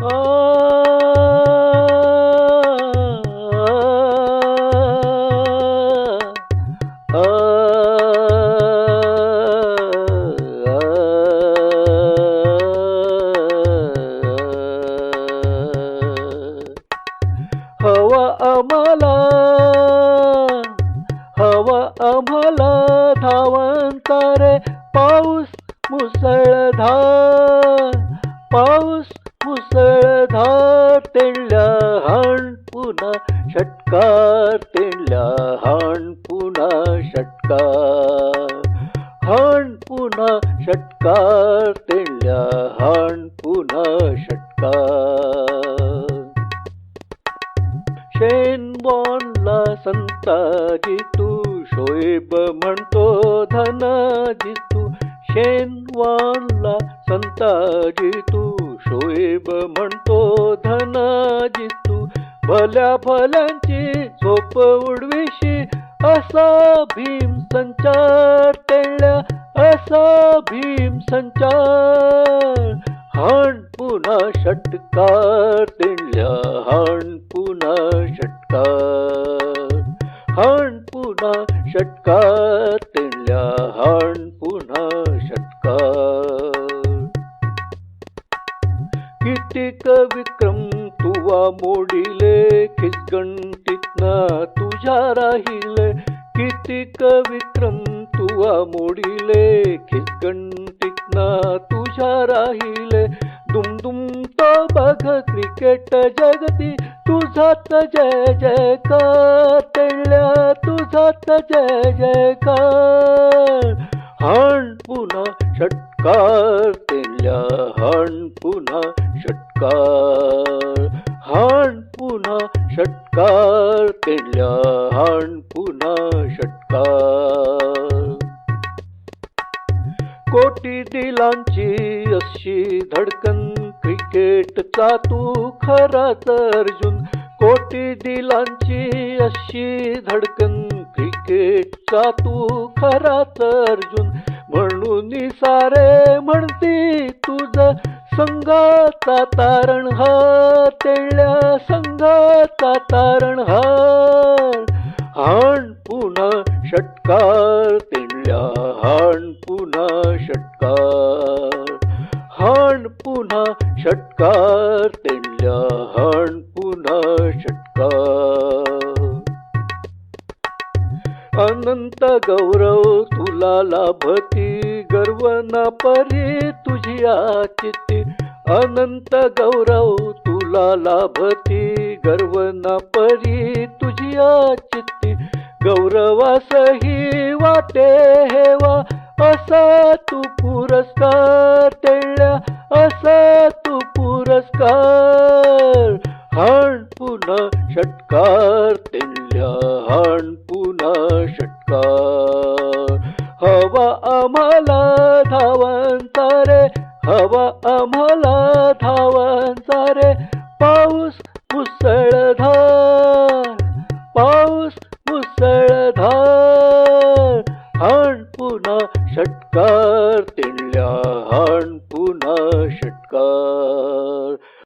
हवा आम्हाला हवा आम्हाला धावंतारे पाऊस मुसळधार पाऊस मुसळधार तेंडल्या हाण पुन्हा षटकार तेंडल्या हाण पुन्हा षटकार. हाण पुन्हा षटकार तेंडल्या हाण पुन्हा षटकार. शेन बॉनला संताजी तू शोएब म्हणतो धनाजी तू शेन वॉनला संताजी तू शोएब म्हणतो धनाजी तू भल्या फलांची झोप उडविशी असा भीम संचार टेळ्या असा भीम संचार हाण पुन्हा षटकार तेंडल्या हाण विक्रम तुवा मोडिले खिसगंटीतना तुझ्या राहिले. कितीक विक्रम तुवा मोडिले खिसगंटीतना तुझ्या राहिले. दुमदुम तो बघ क्रिकेट जगती तुझात जय जय तेळ्या तुझात जय जय हाण पुन्हा षटकार. तेल्या हाण पुन्हा षटकार हाण पुन्हा षटकार केल्या हाण पुन्हा षटकार. कोटी दिलांची अशी धडकन क्रिकेटचा तू खराच अर्जुन कोटी दिलांची अशी धडकन क्रिकेटचा तू खराच अर्जुन म्हणून सारे म्हणती तुझ संघाचा तारण हा तेल्या संघाचा तारण हा. हाण पुन्हा षटकार तेल्या हाण पुन्हा षटकार. हाण पुन्हा षटकार तेल्या हाण पुन्हा षटकार. अनंत गौरव तुला लाभती गर्व न परी तुझिया चित्ती अनंत गौरव तुला लाभती गर्व न परी तुझिया चित्ती गौरवासही वाटे हेवा असा तू पुरस्कार तेळ्या असा तू पुरस्कार. हाण पुन्हा षटकार तेळ्या हाण पुन्हा षटकार. हव अमल धावंत रे हव अमल धावंत रे पाऊस मुसळधार पाऊस मुसळधार हाण पुन्हा षटकार तिणल्या हाण पुन्हा षटकार.